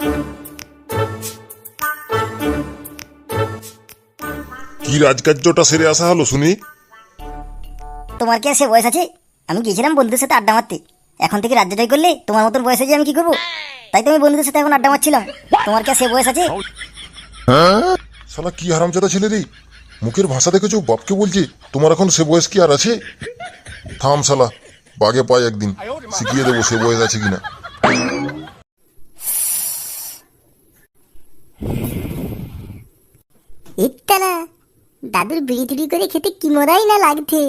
কি রাজকার্যটা সেরে আসা হলো শুনি? তোমার কি আর সে বয়স আছে? আমি গিয়েছিলাম বন্ধুদের সাথে আড্ডা মারতে। এখন থেকে রাজ্যটাই করলে তোমার মতন বয়সে যে আমি কি করব? তাই তো আমি বন্ধুদের সাথে এখন আড্ডা মারছিলাম। তোমার কি আর সে বয়স আছে? শালা কি হারামজাদা ছেলে রে? মুখের ভাষা দেখেছ? বাপকে বলছি তোমার এখন সে বয়স কি আর আছে? থাম শালা বাগে পাই একদিন। শিখিয়ে দেবো সে বয়স আছে কিনা ইত্তালা দাদুর বিড়ি তুলি করে খেতে কি মজাই না লাগছে।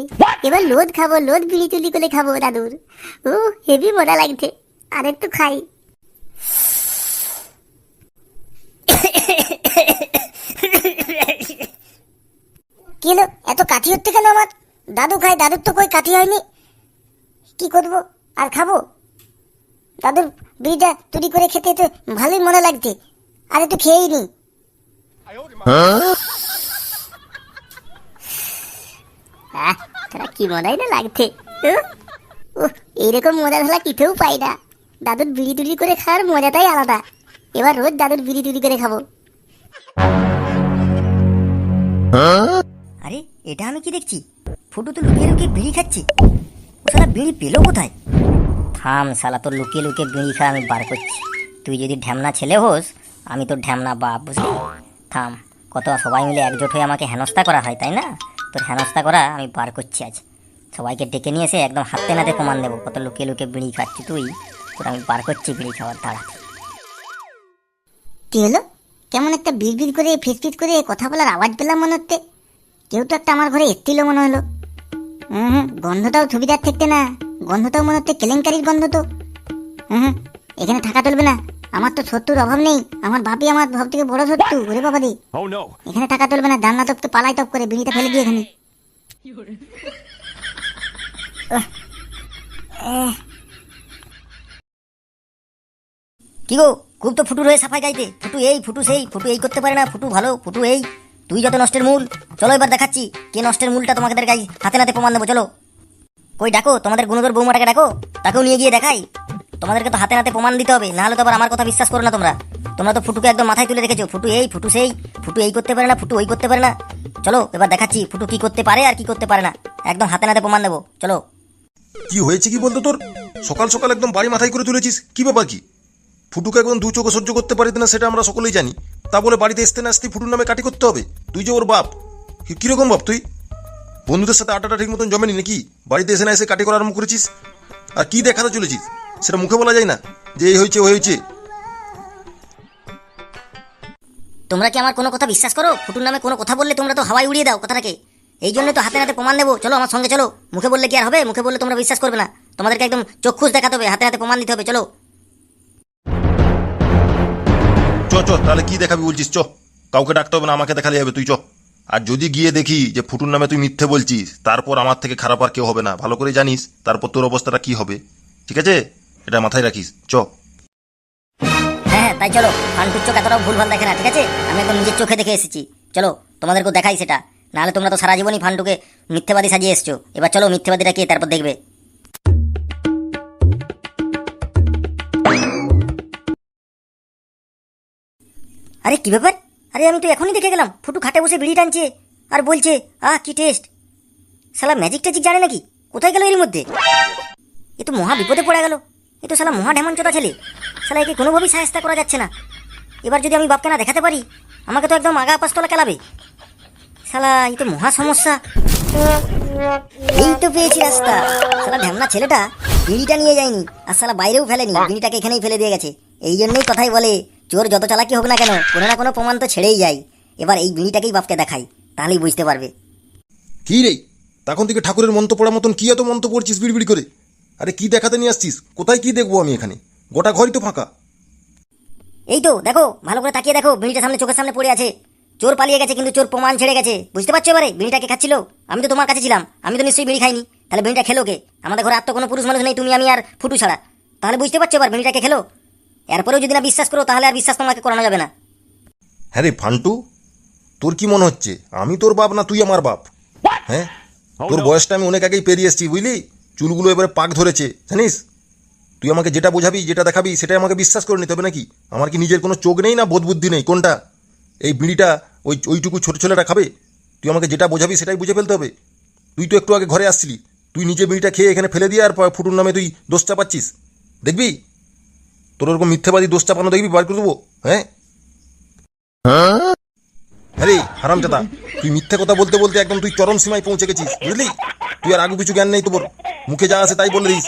এবার লোদ খাব লোদ বিড়ি তুলি করে খাব দাদুর। ও হেভি মজা লাগছে। আর একটু খাই। কি হলো? এত কাঠি হচ্ছে কেন আমার? দাদু খায় দাদুর তো কই কাঠি হয়নি। কি করব? আর খাব? দাদুর বিড়িটা তুলি করে খেতে তো ভালোই মনে লাগছে। আর একটু খেয়েই নি। আহ, তোরা কি না লাগছে? এইরকম মজা পাই না। দাদুর বিড়ি টুড়ি করে খাওয়ার মজাটাই আলাদা। এবার রোজ দাদুর বিড়ি টুড়ি করে খাব। আরে এটা আমি কি দেখছি? ফুটু তো লুকিয়ে লুকিয়ে বিড়ি খাচ্ছি। বিড়ি পেল কোথায়? থাম শালা তোর লুকিয়ে লুকিয়ে বিড়ি খাওয়া আমি বার করছি। তুই যদি ঢ্যামনা ছেলে হোস আমি তোর ঢ্যামনা বাপ বুঝলি থাম কত সবাই মিলে একজোট হয়ে আমাকে হেনস্থা করা হয় তাই না? তোর হেনস্থা করা আমি বার করছি আজ। সবাইকে ডেকে নিয়ে এসে একদম হাতে নাতে প্রমাণ দেবো। কত লুকিয়ে লুকিয়ে বিড়ি খাচ্ছি তুই। তোর আমি বার করছি বিড়ি খাওয়ার তাড়া কি হলো? কেমন একটা বিড় বিড় করে ফিসফিস করে কথা বলার আওয়াজ পেলাম মনে হচ্ছে। কেউ তো একটা আমার ঘরে এসছিল মনে হলো। হুম গন্ধটাও ছবিদার থাকতে না। গন্ধটাও মনে হচ্ছে কেলেঙ্কারির গন্ধ তো। হুম, এখানে থাকা চলবে না। আমার তো শত্রুর অভাব নেই। আমার ভাবি আমার সব থেকে বড় শত্রু ওরে বাবা দি Oh এখানে থাকা চলবে না জানলা টপকে পালাই টপ করে বিড়িটা ফেলে দিয়ে এখানে। কি গো খুব তো ফুটু রয়ে সাফাই গাইতে। ফুটু এই ফুটু সেই ফুটু এই করতে পারে না ফুটু ভালো ফুটু এই। তুই যত নষ্টের মূল চলো এবার দেখাচ্ছি কে নষ্টের মূলটা তোমাদের গাই হাতে নাতে প্রমাণ দেবো চলো। কই ডাকো তোমাদের গুণধর বৌমাটাকে ডাকো তাকেও নিয়ে গিয়ে দেখাই। তোমাদেরকে তো হাতে হাতে প্রমাণ দিতে হবে, নাহলে তো আবার আমার কথা বিশ্বাস করো না তোমরা। তোমরা তো ফুটুকে একদম মাথায় তুলে রেখেছো, ফুটু এই, ফুটু সেই, ফুটু এই করতে পারে না, ফুটু ওই করতে পারে না। চলো, এবার দেখাচ্ছি ফুটু কি করতে পারে আর কি করতে পারে না। একদম হাতে নাতে প্রমাণ দেবো, চলো। কি হয়েছে কি বলতো তোর? সকাল সকাল একদম বাড়ি মাথায় করে তুলেছিস, কি ব্যাপার কি? ফুটুকে একদম দু চোখে সহ্য করতে পারিত না, সেটা আমরা সকলেই জানি। তা বলে বাড়িতে আসতে না আসতে ফুটুর নামে কাটি করতে হবে? তুই যে ওর বাপ কীরকম বাপ তুই? বন্ধুদের সাথে আড্ডাটা ঠিক মতন জমেনি নাকি? বাড়িতে এসে না এসে কাটি করা আরম্ভ করেছিস? আর কি দেখাতে চলেছিস? সেটা মুখে বলা যায় না যে এই হয়েছে ওই হয়েছে। তোমরা কি আমার কোনো কথা বিশ্বাস করো? ফুটুর নামে কোনো কথা বললে তোমরা তো হাওয়ায় উড়িয়ে দাও কথাটাকে। এই জন্য তো হাতে হাতে প্রমাণ দেবো। চলো আমার সঙ্গে চলো। মুখে বললে কি আর হবে? মুখে বললে তোমরা বিশ্বাস করবে না। তোমাদেরকে একদম চক্ষুষ দেখাতে হবে। হাতে হাতে প্রমাণ দিতে হবে। চলো। চ চ তাহলে কি দেখাবি বলছিস? চ কাউকে ডাকতে হবে না আমাকে দেখালে যাবে তুই চ। আর যদি গিয়ে দেখি যে ফুটুর নামে তুই মিথ্যে বলছিস তারপর আমার থেকে খারাপ আর কেউ হবে না। ভালো করে জানিস তারপর তোর অবস্থাটা কি হবে? ঠিক আছে? এটা মাথায় রাখিস, চ। হ্যাঁ হ্যাঁ তাই চলো। ফান্টুর চোখ এতটাও ভুলভাল দেখে না, ঠিক আছে? আমি একদম নিজের চোখে দেখে এসেছি। চলো, তোমাদেরকেও দেখাই সেটা। নাহলে তোমরা তো সারা জীবনই ফান্টুকে মিথ্যেবাদী সাজিয়ে এসছো। এবার চলো, মিথ্যেবাদীরা কে, তারপর দেখবে। আরে, কি ব্যাপার? আরে, আমি তো এখনই দেখে গেলাম। ফুটু খাটে বসে বিড়ি টানছে আর বলছে, আহ, কি টেস্ট? শালা ম্যাজিক ট্যাজিক জানে নাকি? কোথায় গেল এর মধ্যে? এ তো মহা বিপদে পড়ে গেল। এ তো শালা মহা ঢেমঞ্চটা ছেলে শালা একে কোনোভাবেই সাহায্য করা যাচ্ছে না। এবার যদি আমি বাপকে না দেখাতে পারি, আমাকে তো একদম আগা পাঁচতলা খেলাবে শালা, এই তো মহা সমস্যা। এই তো পেয়েছি রাস্তা। শালা ঢ্যামনা ছেলেটা বিড়িটা নিয়ে যায়নি, আর শালা বাইরেও ফেলেনি, বিড়িটাকে এখানেই ফেলে দিয়ে গেছে। এই জন্যই কথাই বলে, চোর যত চালাকি হোক না কেন, কোনো না কোনো প্রমাণ তো ছেড়েই যায়। এবার এই বিড়িটাকেই বাপকে দেখাই, তাহলেই বুঝতে পারবে। কি রে? তখন থেকে ঠাকুরের মন্ত্র পড়ার মতন কি এত মন্ত্র পড়ছিস বিড়বিড় করে? আরে কি দেখাতে নিয়ে আসছিস? কোথায় কি দেখব আমি এখানে? গোটা ঘরই তো ফাঁকা। এই তো দেখো ভালো করে তাকিয়ে দেখো বিড়িটা সামনে চোখের সামনে পড়ে আছে। চোর পালিয়ে গেছে কিন্তু চোর প্রমাণ ছেড়ে গেছে। বুঝতে পারছ এবারে? বিড়িটাকে খাচ্ছিল? আমি তো তোমার কাছে ছিলাম। আমি তো নিশ্চয়ই বিড়ি খাইনি। তাহলে বিড়িটা খেলো কে? আমাদের ঘরে আর তো কোনো পুরুষ মানুষ নেই তুমি আমি আর ফুটু ছাড়া। তাহলে বুঝতে পারছ এবার বিড়িটাকে খেলো? এরপরেও যদি না বিশ্বাস করো তাহলে আর বিশ্বাস তোমাকে করানো যাবে না। হ্যাঁ রে ফান্টু তোর কি মনে হচ্ছে? আমি তোর বাপ না তুই আমার বাপ? হ্যাঁ? তোর বয়সটা আমি অনেক আগেই পেরিয়ে এসেছি বুঝলি? চুলগুলো এবারে পাক ধরেছে, জানিস? তুই আমাকে যেটা বোঝাবি, যেটা দেখাবি, সেটাই আমাকে বিশ্বাস করে নিতে হবে নাকি? আমার কি নিজের কোনো চোখ নেই না বোধ বুদ্ধি নেই? কোনটা? এই বিড়িটা ওই, ওইটুকু ছোটো ছেলেটা খাবে? তুই আমাকে যেটা বোঝাবি, সেটাই বুঝে ফেলতে হবে। তুই তো একটু আগে ঘরে আসছিলি। তুই নিজে বিড়িটা খেয়ে এখানে ফেলে দিয়ে আর ফুটুর নামে তুই দোষ চাপাচ্ছিস। দেখবি? তোর ওরকম মিথ্যাবাদী দোষ চাপানো দেখবি, বার করে দেবো হ্যাঁ? আরে হারাম চাদা তুই মিথ্যে কথা বলতে বলতে একদম তুই চরম সীমায় পৌঁছে গেছিস, বুঝলি? তুই আর আগু কিছু জ্ঞান নেই তোর। মুখে যা আছে তাই বলে দিস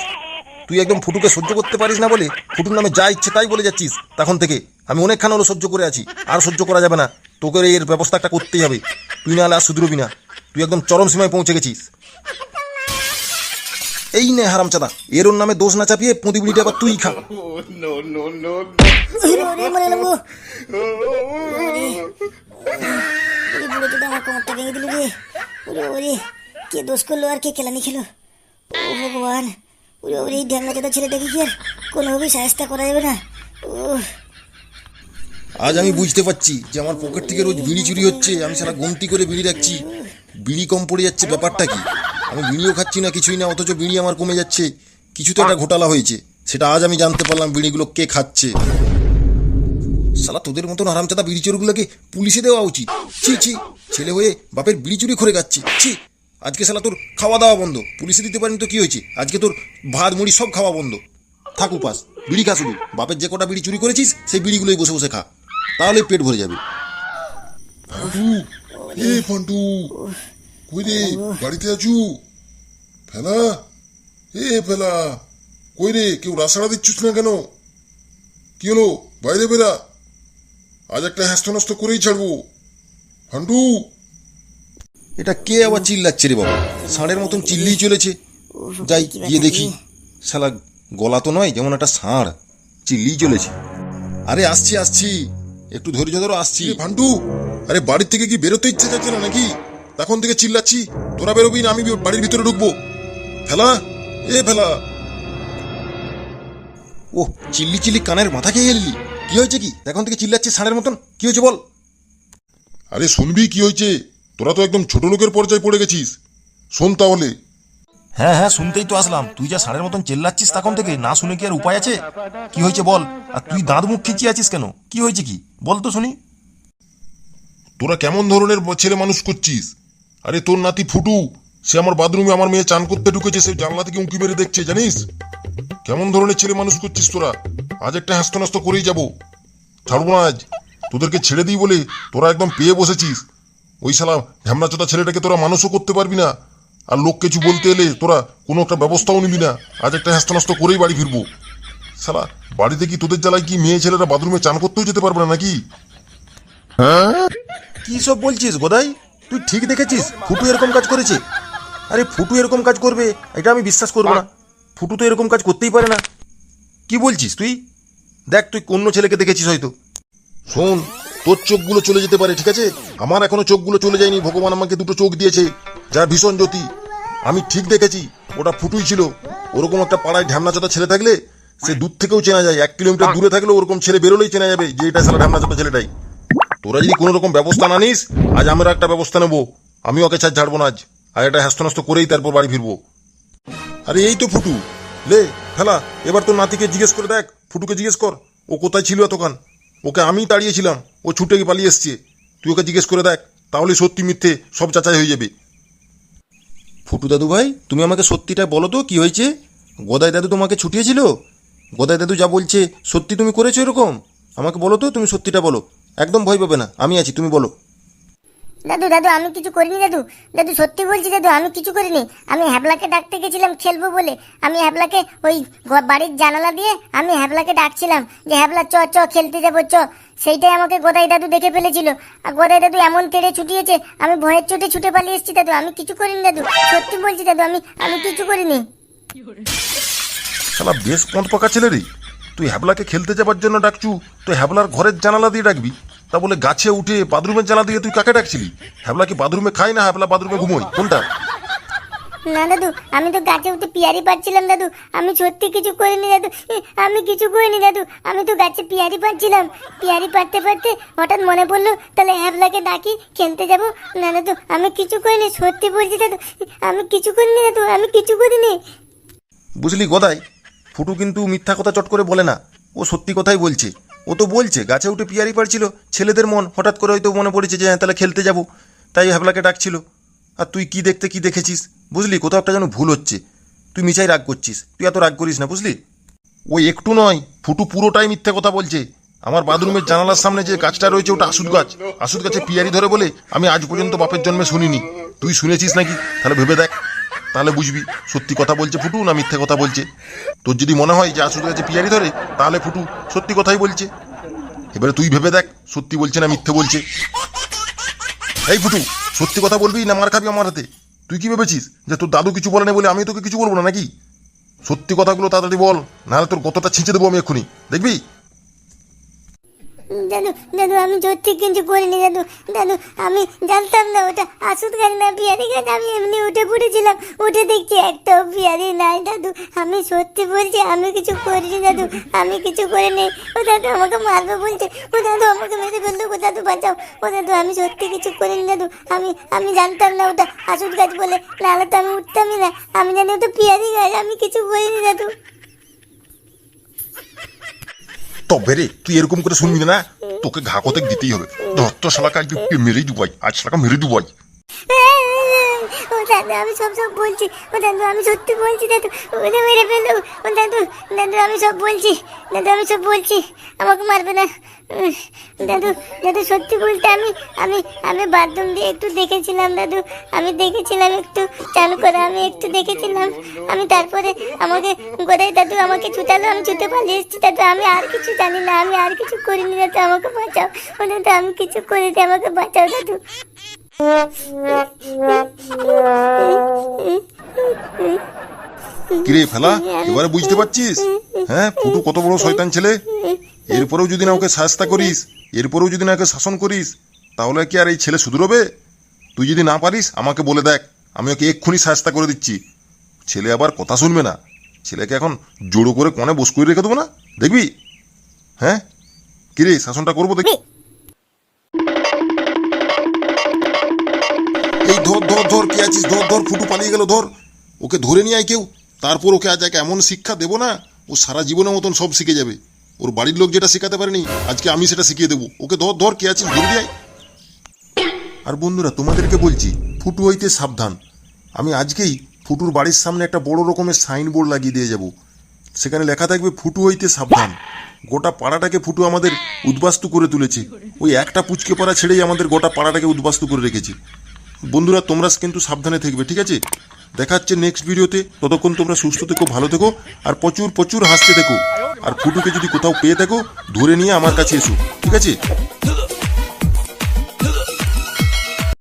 তুই একদম ফুটুকে সহ্য করতে পারিস না বলে ফুটুর নামে যা ইচ্ছে তাই বলে যাচ্ছিস তখন থেকে আমি অনেকক্ষণ হলো সহ্য করে আছি আর সহ্য করা যাবে না তোকে এর ব্যবস্থা একটা করতেই হবে তুই না হলে আর শুধরবি না তুই একদম চরম সীমায় পৌঁছে গেছিস এই নে হারাম চাদা এর ওর নামে দোষ না চাপিয়ে বিড়িটা আবার তুই খা কে দোষ করল আর কে কেলানি খেলো ভগবান ওরে ওরে এই কি কোনোভাবেই করা যাবে না? আজ আমি বুঝতে পারছি যে আমার পকেট থেকে রোজ বিড়ি চুরি হচ্ছে, আমি সারা গুমটি করে বিড়ি রাখছি। বিড়ি কম পড়ে যাচ্ছে, ব্যাপারটা কি? আমি বিড়িও খাচ্ছি না, কিছুই না, অথচ বিড়ি আমার কমে যাচ্ছে। কিছু তো একটা ঘোটালা হয়েছে, সেটা আজ আমি জানতে পারলাম বিড়িগুলো কে খাচ্ছে। সালা তোদের মতন আরামচাদা বিড়ি চোরগুলোকে পুলিশে দেওয়া উচিত। ছি ছি, ছেলে হয়ে বাপের বিড়ি চুরি করে খাচ্ছি। ছি। আজকে সালা তোর খাওয়া দাওয়া বন্ধ। পুলিশে দিতে পারিনি তো কি হয়েছে? আজকে তোর ভাত, মুড়ি সব খাওয়া বন্ধ। থাক উপাস, বিড়ি খা শুধু। বাপের যে কটা বিড়ি চুরি করেছিস, সেই বিড়িগুলোই বসে বসে খা। তাহলে পেট ভরে যাবে। ফান্টু, এ ফান্টু, কই রে, বাড়িতে আছু? ফেলা? এ ফেলা, কই রে, কেউ রাসাড়া দিচ্ছিস না কেন? কি হলো? বাইরে বেরা আজ একটা হ্যাস্ত নষ্ট করেই ছাড়বো। ফান্টু এটা কে আবার চিল্লাচ্ছে রে বাবা? ষাঁড়ের মতন চিল্লিয়ে চলেছে। যাই গিয়ে দেখি। শালা গলা তো নয় যেমন একটা ষাঁড়। চিল্লিয়ে চলেছে। আরে আসছি আসছি। একটু ধৈর্য ধরো আসছি। ফান্টু আরে বাড়ির থেকে কি বেরোতে ইচ্ছে যাচ্ছে না নাকি? তখন থেকে চিল্লাচ্ছি। তোরা বেরোবি না আমি বাড়ির ভিতরে ঢুকবো। ফেলা? এ ফেলা! ও চিল্লি চিল্লি কানের মাথা খেয়ে এলি। কি হয়েছে কি? এখন থেকে চিল্লাচ্ছি ষাঁড়ের মতন? কি হয়েছে বল? আরে শুনবি কি হয়েছে? তোরা তো একদম ছোট লোকের পর্যায়ে পড়ে গেছিস। শোন তাহলে। হ্যাঁ হ্যাঁ শুনতেই তো আসলাম। তুই যা ষাঁড়ের মতন চেল্লাচ্ছিস তখন থেকে? না শুনে কি আর উপায় আছে? কি হয়েছে বল? আর তুই দাঁত মুখ খিচিয়ে আছিস কেন? কি হয়েছে কি? বল তো শুনি। তোরা কেমন ধরনের ছেলে মানুষ করছিস? আরে তোর নাতি ফুটু সে আমার বাথরুমে আমার মেয়ে চান করতে ঢুকেছে সে জানলা থেকে উঁকি মেরে দেখছে জানিস? কেমন ধরনের ছেলে মানুষ করছিস তোরা? আজ একটা হাস্ত নাস্ত করেই যাব। ছাড়বো না আজ। তোদেরকে ছেড়ে দিই বলে তোরা একদম পেয়ে বসেছিস। ওই শালা ঢ্যামনাচোদা ছেলেটাকে তোরা মানুষও করতে পারবি না। আর লোক কিছু বলতে এলে তোরা কোনো একটা ব্যবস্থাও নিবি না। আজ একটা হাস্ত নাস্ত করেই বাড়ি ফিরবো। শালা বাড়িতে কি তোদের জ্বালায় কি মেয়ে ছেলেরা বাথরুমে চান করতেও যেতে পারবে না নাকি? হ্যাঁ কি সব বলছিস গোদাই? তুই ঠিক দেখেছিস? ফুটু এরকম কাজ করেছে। আরে ফুটু এরকম কাজ করবে এটা আমি বিশ্বাস করব না। ফুটু তো এরকম কাজ করতেই পারে না। কি বলছিস তুই? দেখ তুই অন্য ছেলেকে দেখেছিস হয়তো। শোন তোর চোখগুলো চলে যেতে পারে ঠিক আছে? আমার এখনও চোখগুলো চলে যায়নি ভগবান আমাকে দুটো চোখ দিয়েছে যার ভীষণ জ্যোতি। আমি ঠিক দেখেছি ওটা ফুটুই ছিল। ওরকম একটা পাড়ায় ঢ্যামনাচোদা ছেলে থাকলে সে দূর থেকেও চেনা যায় এক কিলোমিটার দূরে থাকলেও ওরকম ছেলে বেরোলেই চেনা যাবে যে এটা সারা ঢ্যামনাচোদা ছেলেটাই। তোরা যদি কোনো রকম ব্যবস্থা না নিস আজ আমরা একটা ব্যবস্থা নেব। আমি ওকে ছাড় ছাড়বো না আজ। আর এটা হ্যাস্ত করেই তারপর বাড়ি ফিরবো। আরে এই তো ফুটু। লে ফেলা এবার তোর নাতিকে জিজ্ঞেস করে দেখ ফুটুকে জিজ্ঞেস কর ও কোথায় ছিল এতক্ষণ? ওকে আমি তাড়িয়েছিলাম। ও ছুটে পালিয়ে এসছে। তুই ওকে জিজ্ঞেস করে দেখ তাহলে সত্যি মিথ্যে সব চাচাই হয়ে যাবে। ফুটু দাদু ভাই, তুমি আমাকে সত্যিটা বলো তো, কী হয়েছে? গদাই দাদু তোমাকে ছুটিয়েছিল? গদাই দাদু যা বলছে, সত্যি তুমি করেছ এরকম? আমাকে বলো তো, তুমি সত্যিটা বলো। একদম ভয় পাবে না, আমি আছি, তুমি বলো। দাদু দাদু, আমি কিছু করিনি দাদু। দাদু, সত্যি বলছি দাদু, আমি কিছু করিনি। আমি হ্যাবলাকে ডাকতে গেছিলাম খেলব বলে। আমি হ্যাবলাকে ওই বাড়ির জানালা দিয়ে আমি হ্যাবলাকে ডাকছিলাম যে, হ্যাবলা, চ চ, খেলতে যাব, চ। সেইটাই আমাকে গোদাই দাদু দেখে ফেলেছিল। আর গোদাই দাদু এমন তেড়ে ছুটিয়েছে, আমি ভয়ের চোটে ছুটে পালিয়ে এসেছি দাদু। আমি কিছু করিনি দাদু। সত্যি বলছি দাদু, আমি আমি কিছু করিনি। শালা, বেশ পথ পাকা ছেলে রে তুই হ্যাবলাকে খেলতে যাবার জন্য ডাকছু তুই হ্যাবলার ঘরের জানালা দিয়ে ডাকবি। তা বলে গাছে উঠে বাথরুমের জ্বালা দিয়ে তুই কাকে ডাকছিলি? হ্যাবলা কি বাথরুমে খাই না? হ্যাবলা বাথরুমে ঘুমোয়। কোনটা? না দাদু আমি তো গাছে উঠে পিয়ারি পাচ্ছিলাম দাদু। আমি সত্যি কিছু করিনি দাদু। আমি কিছু করিনি দাদু। আমি তো গাছে পিয়ারি পাচ্ছিলাম। পিয়ারি পারতে পারতে হঠাৎ মনে পড়ল তাহলে হ্যাবলাকে ডাকি খেলতে যাব। না দাদু আমি কিছু করিনি সত্যি বলছি দাদু। আমি কিছু করিনি দাদু আমি কিছু করিনি। বুঝলি গদাই ফুটু কিন্তু মিথ্যা কথা চট করে বলে না। ও সত্যি কথাই বলছে। ও তো বলছে, গাছে উঠে পিয়ারি পারছিল ছেলেদের মন, হঠাৎ করে হয়তো মনে পড়েছে যে হ্যাঁ তাহলে খেলতে যাব। তাই হ্যাবলাকে ডাকছিল। আর তুই কি দেখতে, কি দেখেছিস? বুঝলি, কোথাও একটা যেন ভুল হচ্ছে। তুই মিছাই রাগ করছিস। তুই এত রাগ করিস না, বুঝলি? ওই একটু নয়, ফুটু পুরোটাই মিথ্যে কথা বলছে। আমার বাথরুমের জানালার সামনে যে গাছটা রয়েছে, ওটা আসুদ গাছ। আসুদ গাছে পিয়ারি ধরে বলে, আমি আজ পর্যন্ত বাপের জন্মে শুনিনি। তুই শুনেছিস নাকি? তাহলে ভেবে দেখ। তাহলে বুঝবি সত্যি কথা বলছে ফুটু না মিথ্যে কথা বলছে? তোর যদি মনে হয় যে আসুদ গাছে পিয়ারি ধরে, তাহলে ফুটু সত্যি কথাই বলছে। এবারে তুই ভেবে দেখ, সত্যি বলছে না মিথ্যে বলছে। এই ফুটু, সত্যি কথা বলবি না মার খাবি আমার হাতে? তুই কি ভেবেছিস যে তোর দাদু কিছু বলে না বলে আমি তোকে কিছু বলব না নাকি? সত্যি কথাগুলো তাড়াতাড়ি বল, নাহলে তোর কতটা ছিঁচে দেবো আমি এক্ষুনি। দেখবি? দাদু দাদু, আমি সত্যি কিছু করিনি, দাদু। দাদু, আমি জানতাম না, ওটা আসুদ গাছ না বিয়ারি গাছ আমি এমনি উঠে পড়েছিলাম, উঠে দেখছি একটাও বিয়ারি নাই, দাদু। আমি সত্যি বলছি, আমি কিছু করিনি, দাদু, আমি কিছু করিনি। ও দাদু আমাকে মারবে বলছে, ও দাদু আমাকে মেরে ফেলল, ও দাদু বাঁচাও। ও দাদু, আমি সত্যি কিছু করিনি, দাদু। আমি আমি জানতাম না, ওটা আসুদ গাছ বলে। নাহলে তো আমি উঠতামই না। আমি জানি ওটা পিয়ারি গাছ আমি কিছু করিনি, দাদু। তবে রে তুই এরকম করে শুনবি না। তোকে ঘা কতেক দিতেই হবে। ধর তো শালাকে আজকে মেরেই দুবাই আজ শালাকে মেরে দুবাই ও দাদু, আমি সব সব বলছি। ও দাদু, আমি সত্যি বলছি, দাদু। ওটা মেরে ফেলো। ও দাদু দাদু, আমি সব বলছি। দাদু, আমি সব বলছি। আমাকে মারবে না। দাদু দাদু, সত্যি বলতে আমি আমি আমি বাথরুম দিয়ে একটু দেখেছিলাম, দাদু। আমি দেখেছিলাম একটু চান করে, আমি একটু দেখেছিলাম। আমি তারপরে আমাকে গোদাই দাদু আমাকে ছুটালো আমি ছুটে পালিয়ে এসেছি, দাদু। আমি আর কিছু জানি না, আমি আর কিছু করিনি, দাদু। আমাকে বাঁচাও। ও দাদু, আমি কিছু করিনি, আমাকে বাঁচাও, দাদু। কিরে ফেলা, এবারে বুঝতে পারছিস? হ্যাঁ ফুটু কত বড় শয়তান ছেলে। এরপরেও যদি না ওকে করিস, এরপরেও যদি না ওকে শাসন করিস, তাহলে কি আর এই ছেলে তুই যদি না পারিস, আমাকে বলে দেখ, আমি ওকে এক্ষুনি শাস্তা করে দিচ্ছি। ছেলে আবার কথা শুনবে না। ছেলেকে এখন জোড়ো করে কনে বস করে রেখে দেবো না? দেখবি? হ্যাঁ? কিরে, শাসনটা করব দেখি। এই ধর ধর ধর, কে আছিস? ধর ধর, ফুটু পালিয়ে গেল, ধর। ওকে ধরে নিয়ে আয় কেউ। তারপর ওকে আজ এক এমন শিক্ষা দেবো না, ও সারা জীবনের মতন সব শিখে যাবে। ওর বাড়ির লোক যেটা শেখাতে পারেনি, আজকে আমি সেটা শিখিয়ে দেবো। ওকে ধর ধর, কে আছিস ধরে দিয়ে। আর বন্ধুরা, তোমাদেরকে বলছি, ফুটু হইতে সাবধান। আমি আজকেই ফুটুর বাড়ির সামনে একটা বড় রকমের সাইনবোর্ড লাগিয়ে দিয়ে যাব। সেখানে লেখা থাকবে, ফুটু হইতে সাবধান। গোটা পাড়াটাকে ফুটু আমাদের উদ্বাস্তু করে তুলেছে। ওই একটা পুচকে পাড়া ছেড়েই আমাদের গোটা পাড়াটাকে উদ্বাস্তু করে রেখেছে। বন্ধুরা, তোমরা কিন্তু সাবধানে থাকবে, ঠিক আছে? দেখা হচ্ছে নেক্সট ভিডিওতে। ততক্ষণ তোমরা সুস্থ থেকো, ভালো থেকো, আর প্রচুর প্রচুর হাসতে থেকো। আর ফুটুকে যদি কোথাও পেয়ে থাকো, ধরে নিয়ে আমার কাছে এসো, ঠিক আছে?